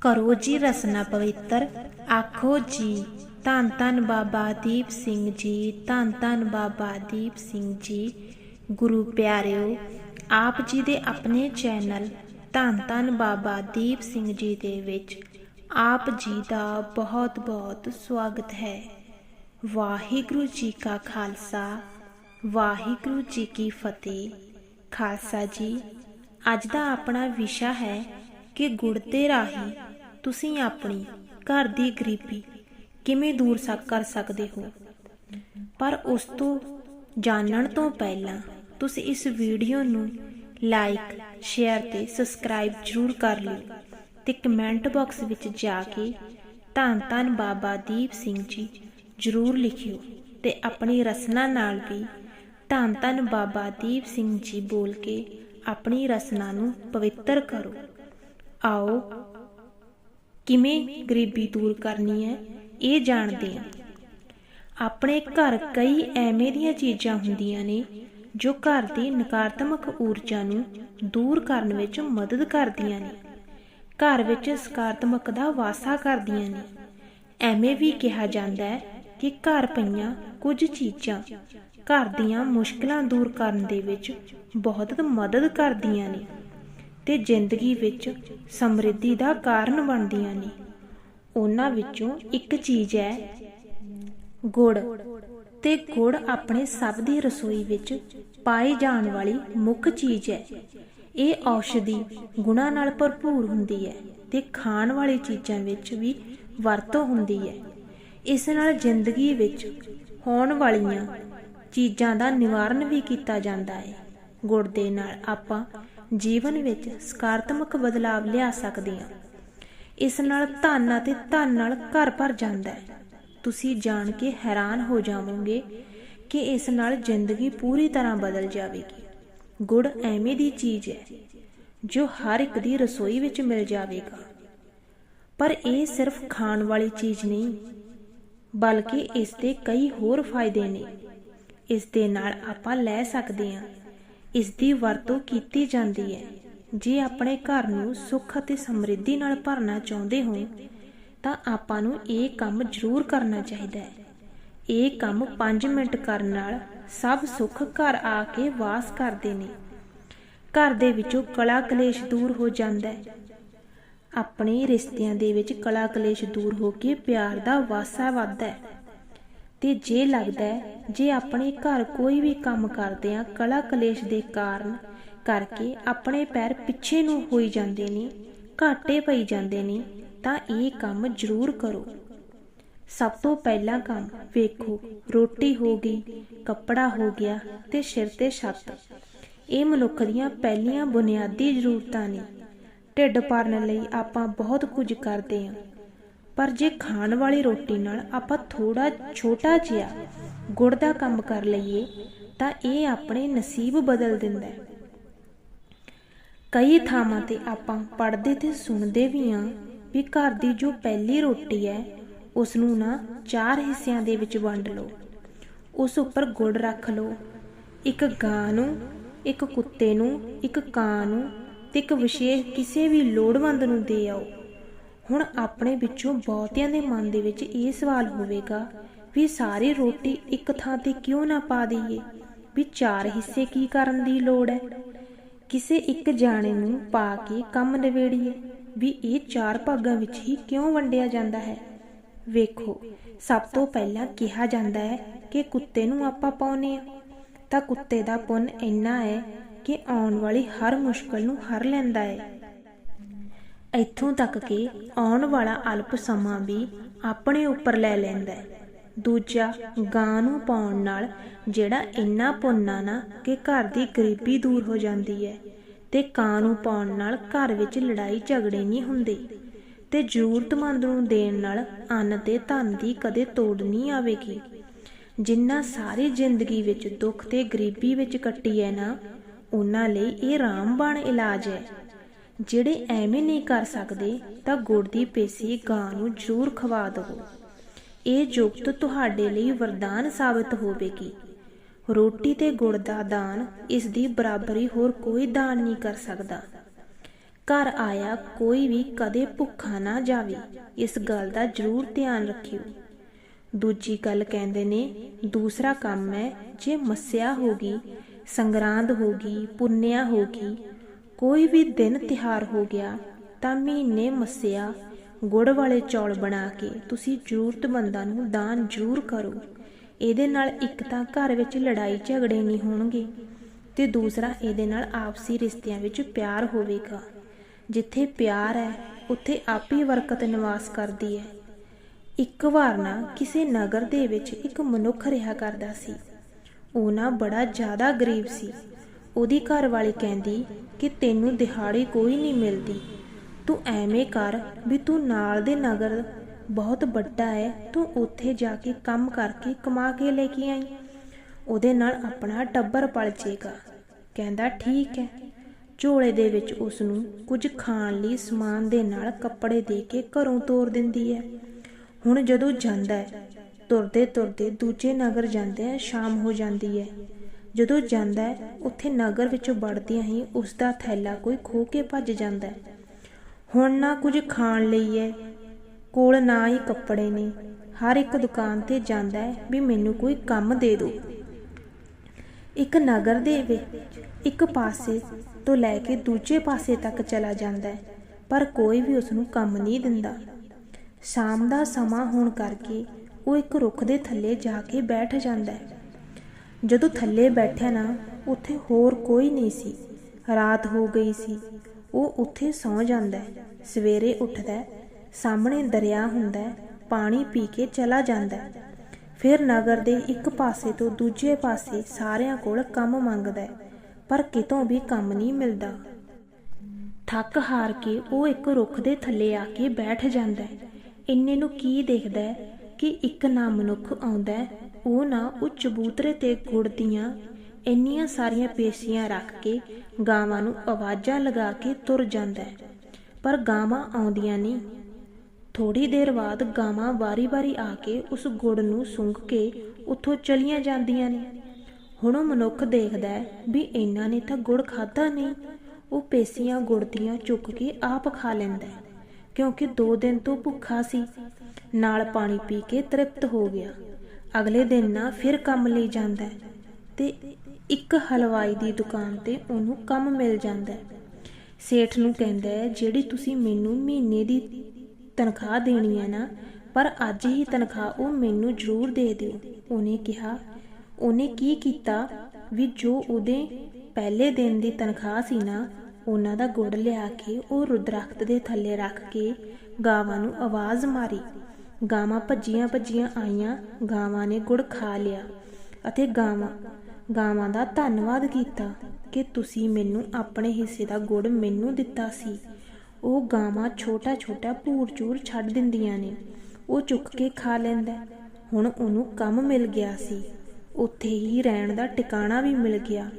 ਕਰੋ ਜੀ ਰਸਨਾ ਪਵਿੱਤਰ। ਆਖੋ ਜੀ, ਧੰਨ ਧੰਨ ਬਾਬਾ ਦੀਪ ਸਿੰਘ ਜੀ, ਧੰਨ ਧੰਨ ਬਾਬਾ ਦੀਪ ਸਿੰਘ ਜੀ। ਗੁਰੂ ਪਿਆਰਿਓ, ਆਪ ਜੀ ਦੇ ਆਪਣੇ ਚੈਨਲ ਧੰਨ ਧੰਨ ਬਾਬਾ ਦੀਪ ਸਿੰਘ ਜੀ ਦੇ ਵਿੱਚ ਆਪ ਜੀ ਦਾ ਬਹੁਤ ਬਹੁਤ ਸਵਾਗਤ ਹੈ। ਵਾਹਿਗੁਰੂ ਜੀ ਕਾ ਖਾਲਸਾ, ਵਾਹਿਗੁਰੂ ਜੀ ਕੀ ਫਤਿਹ। ਖਾਲਸਾ ਜੀ, ਅੱਜ ਦਾ ਆਪਣਾ ਵਿਸ਼ਾ ਹੈ ਕਿ ਗੁੜ ਦੇ ਰਾਹੀਂ ਤੁਸੀਂ ਆਪਣੀ ਘਰ ਦੀ ਗਰੀਬੀ ਕਿਵੇਂ ਦੂਰ ਸਕ, ਕਰ ਸਕਦੇ ਹੋ? ਪਰ ਉਸ ਤੋਂ ਜਾਣਨ ਤੋਂ ਪਹਿਲਾਂ ਤੁਸੀਂ ਇਸ ਵੀਡੀਓ ਨੂੰ ਲਾਈਕ, ਸ਼ੇਅਰ ਤੇ ਸਬਸਕ੍ਰਾਈਬ ਜ਼ਰੂਰ ਕਰ ਲਿਓ ਤੇ ਕਮੈਂਟ ਬਾਕਸ ਵਿੱਚ ਜਾ ਕੇ ਧੰਨ ਧੰਨ ਬਾਬਾ ਦੀਪ ਸਿੰਘ ਜੀ ਜ਼ਰੂਰ ਲਿਖਿਓ ਤੇ ਆਪਣੀ ਰਸਨਾ ਨਾਲ ਵੀ ਧੰਨ ਧੰਨ ਬਾਬਾ ਦੀਪ ਸਿੰਘ ਜੀ ਬੋਲ ਕੇ ਆਪਣੀ ਰਸਨਾ ਨੂੰ ਪਵਿੱਤਰ ਕਰੋ। ਆਓ ਕਿਵੇਂ ਗਰੀਬੀ ਦੂਰ ਕਰਨੀ ਹੈ, ਇਹ ਜਾਣਦੇ ਹਾਂ। ਆਪਣੇ ਘਰ ਕਈ ਐਵੇਂ ਦੀਆਂ ਚੀਜ਼ਾਂ ਹੁੰਦੀਆਂ ਨੇ, ਜੋ ਘਰ ਦੀ ਨਕਾਰਾਤਮਕ ਊਰਜਾ ਨੂੰ ਦੂਰ ਕਰਨ ਵਿੱਚ ਮਦਦ ਕਰਦੀਆਂ ਨੇ, ਘਰ ਵਿੱਚ ਸਕਾਰਾਤਮਕ ਦਾ ਵਾਸਾ ਕਰਦੀਆਂ ਨੇ। ਐਵੇਂ ਵੀ ਕਿਹਾ ਜਾਂਦਾ ਹੈ ਕਿ ਘਰ ਪਈਆਂ ਕੁਝ ਚੀਜ਼ਾਂ ਘਰ ਦੀਆਂ ਮੁਸ਼ਕਲਾਂ ਦੂਰ ਕਰਨ ਦੇ ਵਿੱਚ ਬਹੁਤ ਮਦਦ ਕਰਦੀਆਂ ਨੇ। ਤੇ ਜ਼ਿੰਦਗੀ ਵਿੱਚ ਸਮਰਿੱਧੀ ਦਾ ਕਾਰਨ ਬਣਦੀਆਂ ਨੇ। ਉਹਨਾਂ ਵਿੱਚੋਂ ਇੱਕ ਚੀਜ਼ ਹੈ, ਗੁੜ। ਤੇ ਗੁੜ ਆਪਣੇ ਸਭ ਦੀ ਰਸੋਈ ਵਿੱਚ ਪਾਈ ਜਾਣ ਵਾਲੀ ਮੁੱਖ ਚੀਜ਼ ਹੈ। ਇਹ ਔਸ਼ਧੀ ਗੁਣਾਂ ਨਾਲ ਭਰਪੂਰ ਹੁੰਦੀ ਹੈ ਤੇ ਖਾਣ ਵਾਲੀ ਚੀਜ਼ਾਂ ਵਿੱਚ ਵੀ ਵਰਤੋਂ ਹੁੰਦੀ ਹੈ। ਇਸ ਨਾਲ ਜ਼ਿੰਦਗੀ ਵਿੱਚ ਹੋਣ ਵਾਲੀਆਂ ਚੀਜ਼ਾਂ ਦਾ ਨਿਵਾਰਨ ਵੀ ਕੀਤਾ ਜਾਂਦਾ ਹੈ। ਗੁੜ ਦੇ ਨਾਲ ਆਪਾਂ ਜੀਵਨ ਵਿੱਚ ਸਕਾਰਾਤਮਕ ਬਦਲਾਵ ਲਿਆ ਸਕਦੇ ਹਾਂ ਇਸ ਨਾਲ ਧਨ ਅਤੇ ਧਨ ਨਾਲ ਘਰ ਭਰ ਜਾਂਦਾ ਹੈ। ਤੁਸੀਂ ਜਾਣ ਕੇ ਹੈਰਾਨ ਹੋ ਜਾਵੋਗੇ ਕਿ ਇਸ ਨਾਲ ਜ਼ਿੰਦਗੀ ਪੂਰੀ ਤਰ੍ਹਾਂ ਬਦਲ ਜਾਵੇਗੀ। ਗੁੜ ਐਵੇਂ ਦੀ ਚੀਜ਼ ਹੈ ਜੋ ਹਰ ਇੱਕ ਦੀ ਰਸੋਈ ਵਿੱਚ ਮਿਲ ਜਾਵੇਗਾ। ਪਰ ਇਹ ਸਿਰਫ ਖਾਣ ਵਾਲੀ ਚੀਜ਼ ਨਹੀਂ, ਬਲਕਿ ਇਸ ਦੇ ਕਈ ਹੋਰ ਫਾਇਦੇ ਨੇ। ਇਸ ਦੇ ਨਾਲ ਆਪਾਂ ਲੈ ਸਕਦੇ ਹਾਂ ਇਸ ਦੀ ਵਰਤੋਂ ਕੀਤੀ ਜਾਂਦੀ ਹੈ। ਜੇ ਆਪਣੇ ਘਰ ਨੂੰ ਸੁੱਖ ਅਤੇ ਸਮਰਿੱਧੀ ਨਾਲ ਭਰਨਾ ਚਾਹੁੰਦੇ ਹੋ, ਤਾਂ ਆਪਾਂ ਨੂੰ ਇਹ ਕੰਮ ਜ਼ਰੂਰ ਕਰਨਾ ਚਾਹੀਦਾ ਹੈ। ਇਹ ਕੰਮ 5 ਮਿੰਟ ਕਰਨ ਨਾਲ ਸਭ ਸੁੱਖ ਘਰ ਆ ਕੇ ਵਾਸ ਕਰਦੇ ਨੇ। ਘਰ ਦੇ ਵਿੱਚੋਂ ਕਲਾ ਕਲੇਸ਼ ਦੂਰ ਹੋ ਜਾਂਦਾ ਹੈ। ਆਪਣੇ ਰਿਸ਼ਤਿਆਂ ਦੇ ਵਿੱਚ ਕਲਾ ਕਲੇਸ਼ ਦੂਰ ਹੋ ਕੇ ਪਿਆਰ ਦਾ ਵਾਸਾ ਵੱਧਦਾ ਹੈ। ਤੇ ਜੇ ਲੱਗਦਾ ਹੈ, ਜੇ ਆਪਣੇ ਘਰ ਕੋਈ ਵੀ ਕੰਮ ਕਰਦੇ ਆ, ਕਲਾ ਕਲੇਸ਼ ਦੇ ਕਾਰਨ ਕਰਕੇ ਆਪਣੇ ਪੈਰ ਪਿੱਛੇ ਨੂੰ ਹੋਈ ਜਾਂਦੇ ਨੇ, ਘਾਟੇ ਪਈ ਜਾਂਦੇ ਨੇ, ਤਾਂ ਇਹ ਕੰਮ ਜ਼ਰੂਰ ਕਰੋ। ਸਭ ਤੋਂ ਪਹਿਲਾ ਕੰਮ ਵੇਖੋ, ਰੋਟੀ ਹੋ ਗਈ, ਕੱਪੜਾ ਹੋ ਗਿਆ ਤੇ ਸਿਰ ਤੇ ਛੱਤ। ਇਹ ਮਨੁੱਖ ਦੀਆਂ ਪਹਿਲੀਆਂ ਬੁਨਿਆਦੀ ਜ਼ਰੂਰਤਾਂ ਨੇ। ਢਿੱਡ ਭਰਨ ਲਈ ਆਪਾਂ ਬਹੁਤ ਕੁਝ ਕਰਦੇ ਹਾਂ ਪਰ ਜੇ ਖਾਣ ਵਾਲੀ ਰੋਟੀ ਨਾਲ ਆਪਾਂ ਥੋੜਾ ਛੋਟਾ ਜਿਹਾ ਗੁੜ ਦਾ ਕੰਮ ਕਰ ਲਈਏ, ਤਾਂ ਇਹ ਆਪਣੇ ਨਸੀਬ ਬਦਲ ਦਿੰਦਾ ਹੈ। ਕਈ ਥਾਵਾਂ ਤੇ ਆਪਾਂ ਪੜ੍ਹਦੇ ਤੇ ਸੁਣਦੇ ਵੀ ਹਾਂ ਵੀ ਘਰ ਦੀ ਜੋ ਪਹਿਲੀ ਰੋਟੀ ਹੈ ਉਸ ਨੂੰ ਨਾ ਚਾਰ ਹਿੱਸਿਆਂ ਦੇ ਵਿੱਚ ਵੰਡ ਲਓ। ਉਸ ਉੱਪਰ ਗੁੜ ਰੱਖ ਲਓ। ਇੱਕ ਗਾਂ ਨੂੰ, ਇੱਕ ਕੁੱਤੇ ਨੂੰ, ਇੱਕ ਕਾਂ ਨੂੰ ਤੇ ਇੱਕ ਵਿਸ਼ੇਸ਼ ਕਿਸੇ ਵੀ ਲੋੜਵੰਦ ਨੂੰ ਦੇ ਆਓ। ਹੁਣ ਆਪਣੇ ਵਿੱਚੋਂ ਬਹੁਤਿਆਂ ਦੇ ਮਨ ਦੇ ਵਿੱਚ ਇਹ ਸਵਾਲ ਹੋਵੇਗਾ ਵੀ ਸਾਰੀ ਰੋਟੀ ਇੱਕ ਥਾਂ ਤੇ ਕਿਉਂ ਨਾ ਪਾ ਦਈਏ? ਵੀ ਚਾਰ ਹਿੱਸੇ ਕੀ ਕਰਨ ਦੀ ਲੋੜ ਹੈ? ਕਿਸੇ ਇੱਕ ਜਾਣੇ ਨੂੰ ਪਾ ਕੇ ਕੰਮ ਨਿਬੇੜੀਏ, ਵੀ ਇਹ ਚਾਰ ਭਾਗਾਂ ਵਿੱਚ ਹੀ ਕਿਉਂ ਵੰਡਿਆ ਜਾਂਦਾ ਹੈ? ਵੇਖੋ, ਸਭ ਤੋਂ ਪਹਿਲਾਂ ਕਿਹਾ ਜਾਂਦਾ ਹੈ ਕਿ ਕੁੱਤੇ ਨੂੰ ਆਪਾਂ ਪਾਉਨੇ ਆ ਤਾਂ ਕੁੱਤੇ ਦਾ ਪੁੰਨ ਇੰਨਾ ਹੈ ਕਿ ਆਉਣ ਵਾਲੀ ਹਰ ਮੁਸ਼ਕਲ ਨੂੰ ਹਰ ਲੈਂਦਾ ਹੈ। ਇੱਥੋਂ ਤੱਕ ਕਿ ਆਉਣ ਵਾਲਾ ਅਲਪ ਸਮਾਂ ਵੀ ਆਪਣੇ ਉੱਪਰ ਲੈ ਲੈਂਦਾ ਹੈ। ਦੂਜਾ, ਗਾਂ ਨੂੰ ਪਾਉਣ ਨਾਲ ਜਿਹੜਾ ਇੰਨਾ ਪੁੰਨਾ ਨਾ ਕਿ ਘਰ ਦੀ ਗਰੀਬੀ ਦੂਰ ਹੋ ਜਾਂਦੀ ਹੈ ਤੇ ਕਾਂ ਨੂੰ ਪਾਉਣ ਨਾਲ ਘਰ ਵਿੱਚ ਲੜਾਈ ਝਗੜੇ ਨਹੀਂ ਹੁੰਦੇ ਤੇ ਜ਼ਰੂਰਤਮੰਦ ਨੂੰ ਦੇਣ ਨਾਲ ਅੰਨ ਤੇ ਧਨ ਦੀ ਕਦੇ ਤੋੜ ਨਹੀਂ ਆਵੇਗੀ। ਜਿੰਨਾ ਸਾਰੀ ਜ਼ਿੰਦਗੀ ਵਿੱਚ ਦੁੱਖ ਤੇ ਗਰੀਬੀ ਵਿੱਚ ਕੱਟੀ ਹੈ ਨਾ, ਉਹਨਾਂ ਲਈ ਇਹ ਰਾਮਬਾਣ ਇਲਾਜ ਹੈ। ਜਿਹੜੇ ਐਵੇਂ ਨਹੀਂ ਕਰ ਸਕਦੇ ਤਾਂ ਗੁੜ ਦੀ ਪੇਸੀ ਗਾਂ ਨੂੰ ਜ਼ਰੂਰ ਖਵਾ ਦਿਵੋ। ਇਹ ਜੁਗਤ ਤੁਹਾਡੇ ਲਈ ਵਰਦਾਨ ਸਾਬਤ ਹੋਵੇਗੀ। ਰੋਟੀ ਤੇ ਗੁੜ ਦਾ ਦਾਨ ਇਸ ਦੀ ਬਰਾਬਰੀ ਹੋਰ ਕੋਈ ਦਾਨ ਨਹੀਂ ਕਰ ਸਕਦਾ। ਘਰ ਆਇਆ ਕੋਈ ਵੀ ਕਦੇ ਭੁੱਖਾ ਨਾ ਜਾਵੇ, ਇਸ ਗੱਲ ਦਾ ਜ਼ਰੂਰ ਧਿਆਨ ਰੱਖਿਓ। ਦੂਜੀ ਗੱਲ ਕਹਿੰਦੇ ਨੇ, ਦੂਸਰਾ ਕੰਮ ਹੈ, ਜੇ ਮੱਸਿਆ ਹੋਗੀ ਸੰਗਰਾਂਦ ਹੋਗੀ ਗਈ, ਪੁੰਨਿਆ ਹੋ ਗਈ ਕੋਈ ਵੀ ਦਿਨ ਤਿਹਾਰ ਹੋ ਗਿਆ ਤਾਂ ਮਹੀਨੇ ਮੱਸਿਆ ਗੁੜ ਵਾਲੇ ਚੌਲ ਬਣਾ ਕੇ ਤੁਸੀਂ ਜ਼ਰੂਰਤਮੰਦਾਂ ਨੂੰ ਦਾਨ ਜ਼ਰੂਰ ਕਰੋ। ਇਹਦੇ ਨਾਲ ਇੱਕ ਤਾਂ ਘਰ ਵਿੱਚ ਲੜਾਈ ਝਗੜੇ ਨਹੀਂ ਹੋਣਗੇ ਤੇ ਦੂਸਰਾ ਇਹਦੇ ਨਾਲ ਆਪਸੀ ਰਿਸ਼ਤਿਆਂ ਵਿੱਚ ਪਿਆਰ ਹੋਵੇਗਾ। ਜਿੱਥੇ ਪਿਆਰ ਹੈ, ਉੱਥੇ ਆਪੀ ਬਰਕਤ ਨਿਵਾਸ ਕਰਦੀ ਹੈ। ਇੱਕ ਵਾਰ ਨਾ ਕਿਸੇ ਨਗਰ ਦੇ ਵਿੱਚ ਇੱਕ ਮਨੁੱਖ ਰਿਹਾ ਕਰਦਾ ਸੀ। ਉਹ ਨਾ ਬੜਾ ਜ਼ਿਆਦਾ ਗਰੀਬ ਸੀ ਉਹਦੀ ਘਰ ਵਾਲੀ ਕਹਿੰਦੀ ਕਿ ਤੈਨੂੰ ਦਿਹਾੜੀ ਕੋਈ ਨਹੀਂ ਮਿਲਦੀ। ਤੂੰ ਐਵੇਂ ਕਰ ਵੀ ਤੂੰ ਨਾਲ ਦੇ ਨਗਰ ਬਹੁਤ ਵੱਡਾ ਹੈ ਤੂੰ ਉੱਥੇ ਜਾ ਕੇ ਕੰਮ ਕਰਕੇ ਕਮਾ ਕੇ ਲੈ ਕੇ ਆਈ। ਉਹਦੇ ਨਾਲ ਆਪਣਾ ਟੱਬਰ ਪਲ ਜੇਗਾ। ਕਹਿੰਦਾ ਠੀਕ ਹੈ। ਝੋਲੇ ਦੇ ਵਿੱਚ ਉਸ ਨੂੰ ਕੁਝ ਖਾਣ ਲਈ ਸਮਾਨ ਦੇ ਨਾਲ ਕੱਪੜੇ ਦੇ ਕੇ ਘਰੋਂ ਤੋਰ ਦਿੰਦੀ ਹੈ। ਹੁਣ ਜਦੋਂ ਜਾਂਦਾ ਹੈ ਤੁਰਦੇ ਤੁਰਦੇ ਦੂਜੇ ਨਗਰ ਜਾਂਦੇ ਆ ਸ਼ਾਮ ਹੋ ਜਾਂਦੀ ਹੈ। ਜਦੋਂ ਜਾਂਦਾ ਹੈ, ਉੱਥੇ ਨਗਰ ਵਿੱਚੋਂ ਵੜਦਿਆਂ ਹੀ ਉਸ ਦਾ ਥੈਲਾ ਕੋਈ ਖੋ ਕੇ ਭੱਜ ਜਾਂਦਾ ਹੈ। ਹੁਣ ਨਾ ਕੁਝ ਖਾਣ ਲਈ ਹੈ ਕੋਲ ਨਾ ਹੀ ਕੱਪੜੇ ਨੇ। ਹਰ ਇੱਕ ਦੁਕਾਨ ਤੇ ਜਾਂਦਾ ਹੈ ਵੀ ਮੈਨੂੰ ਕੋਈ ਕੰਮ ਦੇ ਦਿਓ ਇੱਕ ਨਗਰ ਦੇ ਵਿੱਚ ਇੱਕ ਪਾਸੇ ਤੋਂ ਲੈ ਕੇ ਦੂਜੇ ਪਾਸੇ ਤੱਕ ਚਲਾ ਜਾਂਦਾ ਹੈ, ਪਰ ਕੋਈ ਵੀ ਉਸ ਨੂੰ ਕੰਮ ਨਹੀਂ ਦਿੰਦਾ। ਸ਼ਾਮ ਦਾ ਸਮਾਂ ਹੋਣ ਕਰਕੇ ਉਹ ਇੱਕ ਰੁੱਖ ਦੇ ਥੱਲੇ ਜਾ ਕੇ ਬੈਠ ਜਾਂਦਾ ਹੈ। ਜਦੋਂ ਥੱਲੇ ਬੈਠਿਆ ਨਾ, ਉੱਥੇ ਹੋਰ ਕੋਈ ਨਹੀਂ ਸੀ। ਰਾਤ ਹੋ ਗਈ ਸੀ। ਉਹ ਉੱਥੇ ਸੌਂ ਜਾਂਦਾ ਹੈ। ਸਵੇਰੇ ਉੱਠਦਾ ਸਾਹਮਣੇ ਦਰਿਆ ਹੁੰਦਾ ਪਾਣੀ ਪੀ ਕੇ ਚਲਾ ਜਾਂਦਾ ਫਿਰ ਨਗਰ ਦੇ ਇੱਕ ਪਾਸੇ ਤੋਂ ਦੂਜੇ ਪਾਸੇ ਸਾਰਿਆਂ ਕੋਲ ਕੰਮ ਮੰਗਦਾ ਪਰ ਕਿਤੋਂ ਵੀ ਕੰਮ ਨਹੀਂ ਮਿਲਦਾ। ਥੱਕ ਹਾਰ ਕੇ ਉਹ ਇੱਕ ਰੁੱਖ ਦੇ ਥੱਲੇ ਆ ਕੇ ਬੈਠ ਜਾਂਦਾ ਇੰਨੇ ਨੂੰ ਕੀ ਦੇਖਦਾ ਕਿ ਇੱਕ ਨਾ ਮਨੁੱਖ ਆਉਂਦਾ ਉਹ ਨਾ ਉਹ ਚਬੂਤਰੇ ਤੇ ਗੁੜ ਦੀਆਂ ਇੰਨੀਆਂ ਸਾਰੀਆਂ ਪੇਸ਼ੀਆਂ ਰੱਖ ਕੇ ਗਾਵਾਂ ਨੂੰ ਆਵਾਜ਼ਾਂ ਲਗਾ ਕੇ ਤੁਰ ਜਾਂਦਾ ਹੈ। ਪਰ ਗਾਵਾਂ ਆਉਂਦੀਆਂ ਨਹੀਂ। ਥੋੜੀ ਦੇਰ ਬਾਅਦ ਗਾਵਾਂ ਵਾਰੀ-ਵਾਰੀ ਆ ਕੇ ਉਸ ਗੁੜ ਨੂੰ ਸੁੰਘ ਕੇ ਉੱਥੋਂ ਚਲੀਆਂ ਜਾਂਦੀਆਂ ਨੇ। ਹੁਣ ਉਹ ਮਨੁੱਖ ਦੇਖਦਾ ਹੈ ਵੀ ਇਹਨਾਂ ਨੇ ਤਾਂ ਗੁੜ ਖਾਦਾ ਨਹੀਂ। ਉਹ ਪੇਸੀਆਂ ਗੁੜ ਦੀਆਂ ਚੁੱਕ ਕੇ ਆਪ ਖਾ ਲੈਂਦਾ ਹੈ, ਕਿਉਂਕਿ 2 ਦਿਨ ਤੋਂ ਭੁੱਖਾ ਸੀ। ਨਾਲ ਪਾਣੀ ਪੀ ਕੇ ਤ੍ਰਿਪਤ ਹੋ ਗਿਆ। ਅਗਲੇ ਦਿਨ ਨਾ ਫਿਰ ਕੰਮ ਲਈ ਜਾਂਦਾ ਤੇ ਇੱਕ ਹਲਵਾਈ ਦੀ ਦੁਕਾਨ ਤੇ ਉਹਨੂੰ ਕੰਮ ਮਿਲ ਜਾਂਦਾ ਸੇਠ ਨੂੰ ਕਹਿੰਦਾ ਜਿਹੜੀ ਤੁਸੀਂ ਮੈਨੂੰ ਮਹੀਨੇ ਦੀ ਤਨਖਾਹ ਦੇਣੀ ਹੈ ਨਾ, ਪਰ ਅੱਜ ਹੀ ਤਨਖਾਹ ਉਹ ਮੈਨੂੰ ਜ਼ਰੂਰ ਦੇ ਦਿਓ। ਉਹਨੇ ਕਿਹਾ। ਉਹਨੇ ਕੀ ਕੀਤਾ ਵੀ ਜੋ ਉਹਦੇ ਪਹਿਲੇ ਦਿਨ ਦੀ ਤਨਖਾਹ ਸੀ ਨਾ, ਉਹਨਾਂ ਦਾ ਗੁੜ ਲਿਆ ਕੇ ਉਹ ਰੁਦਰਖਤ ਦੇ ਥੱਲੇ ਰੱਖ ਕੇ ਗਾਵਾਂ ਨੂੰ ਆਵਾਜ਼ ਮਾਰੀ। ਗਾਵਾਂ ਭੱਜੀਆਂ ਭੱਜੀਆਂ ਆਈਆਂ, ਗਾਵਾਂ ਨੇ ਗੁੜ ਖਾ ਲਿਆ ਅਤੇ ਗਾਵਾਂ ਗਾਵਾਂ ਦਾ ਧੰਨਵਾਦ ਕੀਤਾ ਕਿ ਤੁਸੀਂ ਮੈਨੂੰ ਆਪਣੇ ਹਿੱਸੇ ਦਾ ਗੁੜ ਮੈਨੂੰ ਦਿੱਤਾ ਸੀ। ਉਹ ਗਾਵਾਂ ਛੋਟਾ ਛੋਟਾ ਭੂਰ ਚੂਰ ਛੱਡ ਦਿੰਦੀਆਂ ਨੇ, ਉਹ ਚੁੱਕ ਕੇ ਖਾ ਲੈਂਦਾ ਹੁਣ ਉਹਨੂੰ ਕੰਮ ਮਿਲ ਗਿਆ ਸੀ। ਉੱਥੇ ਹੀ ਰਹਿਣ ਦਾ ਟਿਕਾਣਾ ਵੀ ਮਿਲ ਗਿਆ।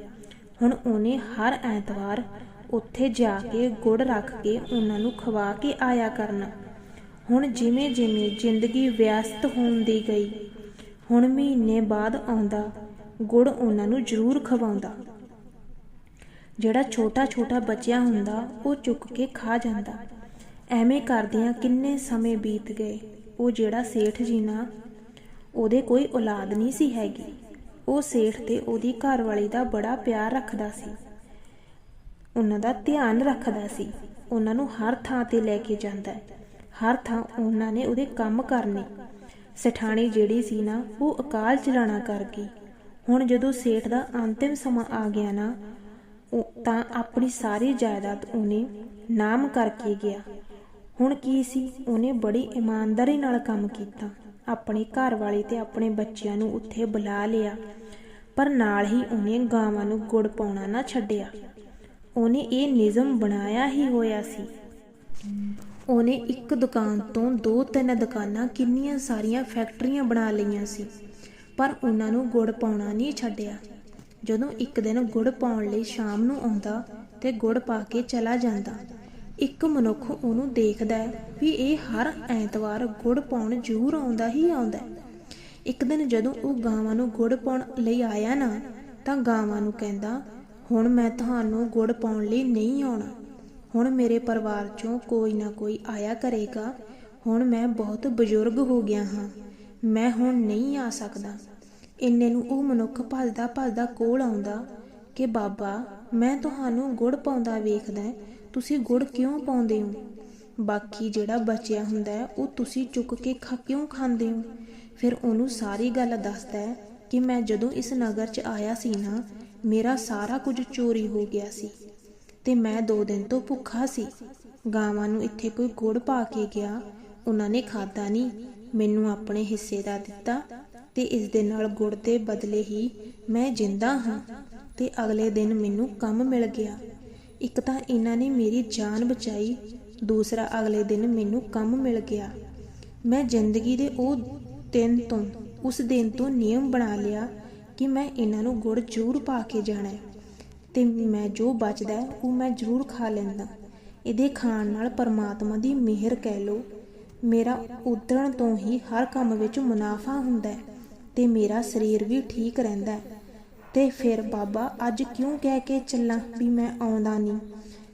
ਹੁਣ ਉਹਨੇ ਹਰ ਐਤਵਾਰ ਉੱਥੇ ਜਾ ਕੇ ਗੁੜ ਰੱਖ ਕੇ ਉਹਨਾਂ ਨੂੰ ਖਵਾ ਕੇ ਆਇਆ ਕਰਨਾ। ਹੁਣ ਜਿਵੇਂ ਜਿਵੇਂ ਜ਼ਿੰਦਗੀ ਵਿਅਸਤ ਹੁੰਦੀ ਗਈ, ਹੁਣ ਮਹੀਨੇ ਬਾਅਦ ਆਉਂਦਾ, ਗੁੜ ਉਹਨਾਂ ਨੂੰ ਜ਼ਰੂਰ ਖਵਾਉਂਦਾ। ਜਿਹੜਾ ਛੋਟਾ ਛੋਟਾ ਬਚਿਆ ਹੁੰਦਾ, ਉਹ ਚੁੱਕ ਕੇ ਖਾ ਜਾਂਦਾ। ਐਵੇਂ ਕਰਦਿਆਂ ਕਿੰਨੇ ਸਮੇਂ ਬੀਤ ਗਏ, ਉਹ ਜਿਹੜਾ ਸੇਠ ਜੀ ਨਾ, ਉਹਦੇ ਕੋਈ ਔਲਾਦ ਨਹੀਂ ਸੀ ਹੈਗੀ। ਉਹ ਸੇਠ ਤੇ ਉਹਦੀ ਘਰਵਾਲੀ ਦਾ ਬੜਾ ਪਿਆਰ ਰੱਖਦਾ ਸੀ। ਉਹਨਾਂ ਦਾ ਧਿਆਨ ਰੱਖਦਾ ਸੀ। ਉਹਨਾਂ ਨੂੰ ਹਰ ਥਾਂ ਤੇ ਲੈ ਕੇ ਜਾਂਦਾ ਹਰ ਥਾਂ ਉਹਨਾਂ ਨੇ ਉਹਦੇ ਕੰਮ ਕਰਨੇ। ਸਠਾਣੀ ਜਿਹੜੀ ਸੀ ਨਾ, ਉਹ ਅਕਾਲ ਚਲਾਣਾ ਕਰ ਗਈ। ਹੁਣ ਜਦੋਂ ਸੇਠ ਦਾ ਅੰਤਿਮ ਸਮਾਂ ਆ ਗਿਆ ਨਾ ਤਾਂ ਆਪਣੀ ਸਾਰੀ ਜਾਇਦਾਦ ਉਹਨੇ ਨਾਮ ਕਰਕੇ ਗਿਆ। ਹੁਣ ਕੀ ਸੀ? ਉਹਨੇ ਬੜੀ ਇਮਾਨਦਾਰੀ ਨਾਲ ਕੰਮ ਕੀਤਾ। ਆਪਣੇ ਘਰ ਵਾਲੇ ਤੇ ਆਪਣੇ ਬੱਚਿਆਂ ਨੂੰ ਉੱਥੇ ਬੁਲਾ ਲਿਆ। ਪਰ ਨਾਲ ਹੀ ਉਹਨੇ ਗਾਵਾਂ ਨੂੰ ਗੁੜ ਪਾਉਣਾ ਨਾ ਛੱਡਿਆ। ਉਹਨੇ ਇਹ ਨਿਯਮ ਬਣਾਇਆ ਹੀ ਹੋਇਆ ਸੀ। ਉਹਨੇ ਇੱਕ ਦੁਕਾਨ ਤੋਂ ਦੋ ਤਿੰਨ ਦੁਕਾਨਾਂ ਕਿੰਨੀਆਂ ਸਾਰੀਆਂ ਫੈਕਟਰੀਆਂ ਬਣਾ ਲਈਆਂ ਸੀ, ਪਰ ਉਹਨਾਂ ਨੂੰ ਗੁੜ ਪਾਉਣਾ ਨਹੀਂ ਛੱਡਿਆ। ਜਦੋਂ ਇੱਕ ਦਿਨ ਗੁੜ ਪਾਉਣ ਲਈ ਸ਼ਾਮ ਨੂੰ ਆਉਂਦਾ ਤੇ ਗੁੜ ਪਾ ਕੇ ਚਲਾ ਜਾਂਦਾ, ਇੱਕ ਮਨੁੱਖ ਉਹਨੂੰ ਦੇਖਦਾ ਵੀ ਇਹ ਹਰ ਐਤਵਾਰ ਗੁੜ ਪਾਉਣ ਜ਼ਰੂਰ ਆਉਂਦਾ ਹੀ ਆਉਂਦਾ ਇੱਕ ਦਿਨ ਜਦੋਂ ਉਹ ਗਾਵਾਂ ਨੂੰ ਗੁੜ ਪਾਉਣ ਲਈ ਆਇਆ ਨਾ, ਤਾਂ ਗਾਵਾਂ ਨੂੰ ਕਹਿੰਦਾ, ਹੁਣ ਮੈਂ ਤੁਹਾਨੂੰ ਗੁੜ ਪਾਉਣ ਲਈ ਨਹੀਂ ਆਉਣਾ। ਹੁਣ ਮੇਰੇ ਪਰਿਵਾਰ ਚੋਂ ਕੋਈ ਨਾ ਕੋਈ ਆਇਆ ਕਰੇਗਾ। ਹੁਣ ਮੈਂ ਬਹੁਤ ਬਜ਼ੁਰਗ ਹੋ ਗਿਆ ਹਾਂ। ਮੈਂ ਹੁਣ ਨਹੀਂ ਆ ਸਕਦਾ। ਇੰਨੇ ਨੂੰ ਉਹ ਮਨੁੱਖ ਭੱਜਦਾ ਭੱਜਦਾ ਕੋਲ ਆਉਂਦਾ ਕਿ, ਬਾਬਾ, ਮੈਂ ਤੁਹਾਨੂੰ ਗੁੜ ਪਾਉਂਦਾ ਵੇਖਦਾ ਤੁਸੀਂ ਗੁੜ ਕਿਉਂ ਪਾਉਂਦੇ ਹੋ? ਬਾਕੀ ਜਿਹੜਾ ਬਚਿਆ ਹੁੰਦਾ ਉਹ ਤੁਸੀਂ ਚੁੱਕ ਕੇ ਖਾ ਕਿਉਂ ਖਾਂਦੇ ਹੋ? ਫਿਰ ਉਹਨੂੰ ਸਾਰੀ ਗੱਲ ਦੱਸਦਾ ਕਿ ਮੈਂ ਜਦੋਂ ਇਸ ਨਗਰ 'ਚ ਆਇਆ ਸੀ ਨਾ, ਮੇਰਾ ਸਾਰਾ ਕੁਝ ਚੋਰੀ ਹੋ ਗਿਆ ਸੀ। ਤੇ ਮੈਂ ਦੋ ਦਿਨ ਤੋਂ ਭੁੱਖਾ ਸੀ। ਗਾਵਾਂ ਨੂੰ ਇੱਥੇ ਕੋਈ ਗੁੜ ਪਾ ਕੇ ਗਿਆ। ਉਹਨਾਂ ਨੇ ਖਾਦਾ ਨਹੀਂ ਮੈਨੂੰ ਆਪਣੇ ਹਿੱਸੇ ਦਾ ਦਿੱਤਾ ਤੇ ਇਸ ਦੇ ਨਾਲ ਗੁੜ ਦੇ ਬਦਲੇ ਹੀ ਮੈਂ ਜਿੰਦਾ ਹਾਂ ਤੇ ਅਗਲੇ ਦਿਨ ਮੈਨੂੰ ਕੰਮ ਮਿਲ ਗਿਆ। ਇੱਕ ਤਾਂ ਇਹਨਾਂ ਨੇ ਮੇਰੀ ਜਾਨ ਬਚਾਈ। ਦੂਸਰਾ, ਅਗਲੇ ਦਿਨ ਮੈਨੂੰ ਕੰਮ ਮਿਲ ਗਿਆ। ਮੈਂ ਜ਼ਿੰਦਗੀ ਦੇ ਉਹ ਦਿਨ ਤੋਂ, ਉਸ ਦਿਨ ਤੋਂ ਨਿਯਮ ਬਣਾ ਲਿਆ ਕਿ ਮੈਂ ਇਹਨਾਂ ਨੂੰ ਗੁੜ ਜ਼ਰੂਰ ਪਾ ਕੇ ਜਾਣਾ ਹੈ। ਤੇ ਮੈਂ ਜੋ ਬਚਦਾ ਉਹ ਮੈਂ ਜ਼ਰੂਰ ਖਾ ਲੈਂਦਾ। ਇਹਦੇ ਖਾਣ ਨਾਲ ਪਰਮਾਤਮਾ ਦੀ ਮਿਹਰ ਕਹਿ ਲੋ ਮੇਰਾ ਉਦਰਣ ਤੋਂ ਹੀ ਹਰ ਕੰਮ ਵਿੱਚ ਮੁਨਾਫਾ ਹੁੰਦਾ ਹੈ ਤੇ ਮੇਰਾ ਸਰੀਰ ਵੀ ਠੀਕ ਰਹਿੰਦਾ ਹੈ। ਤੇ ਫਿਰ ਬਾਬਾ, ਅੱਜ ਕਿਉਂ ਕਹਿ ਕੇ ਚੱਲਾਂ ਵੀ ਮੈਂ ਆਉਂਦਾ ਨਹੀਂ?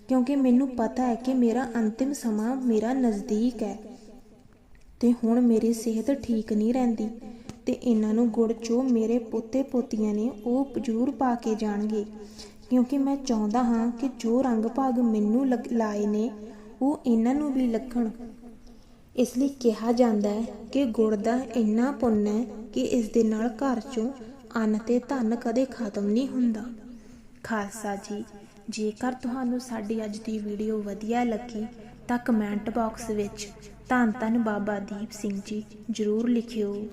ਕਿਉਂਕਿ ਮੈਨੂੰ ਪਤਾ ਹੈ ਕਿ ਮੇਰਾ ਅੰਤਿਮ ਸਮਾਂ ਮੇਰਾ ਨਜ਼ਦੀਕ ਹੈ ਤੇ ਹੁਣ ਮੇਰੀ ਸਿਹਤ ਠੀਕ ਨਹੀਂ ਰਹਿੰਦੀ ਤੇ ਇਹਨਾਂ ਨੂੰ ਗੁੜ ਚੋ ਮੇਰੇ ਪੋਤੇ ਪੋਤੀਆਂ ਨੇ ਉਹ ਜ਼ਰੂਰ ਪਾ ਕੇ ਜਾਣਗੇ। ਕਿਉਂਕਿ ਮੈਂ ਚਾਹੁੰਦਾ ਹਾਂ ਕਿ ਜੋ ਰੰਗ ਭਾਗ ਮੈਨੂੰ ਲੱਗ- ਲਾਏ ਨੇ, ਉਹ ਇਹਨਾਂ ਨੂੰ ਵੀ ਲੱਗਣ ਇਸ ਲਈ ਕਿਹਾ ਜਾਂਦਾ ਹੈ ਕਿ ਗੁੜ ਦਾ ਇੰਨਾ ਪੁੰਨ ਹੈ ਕਿ ਇਸ ਦੇ ਨਾਲ ਘਰ ਚੋਂ ਅੰਨ ਤੇ ਧਨ ਕਦੇ ਖਤਮ ਨਹੀਂ ਹੁੰਦਾ। ਖਾਲਸਾ ਜੀ, ਜੇਕਰ ਤੁਹਾਨੂੰ ਸਾਡੀ ਅੱਜ ਦੀ ਵੀਡੀਓ ਵਧੀਆ ਲੱਗੀ, ਤਾਂ ਕਮੈਂਟ ਬਾਕਸ ਵਿੱਚ ਧੰਨ ਧੰਨ ਬਾਬਾ ਦੀਪ ਸਿੰਘ ਜੀ ਜ਼ਰੂਰ ਲਿਖਿਓ।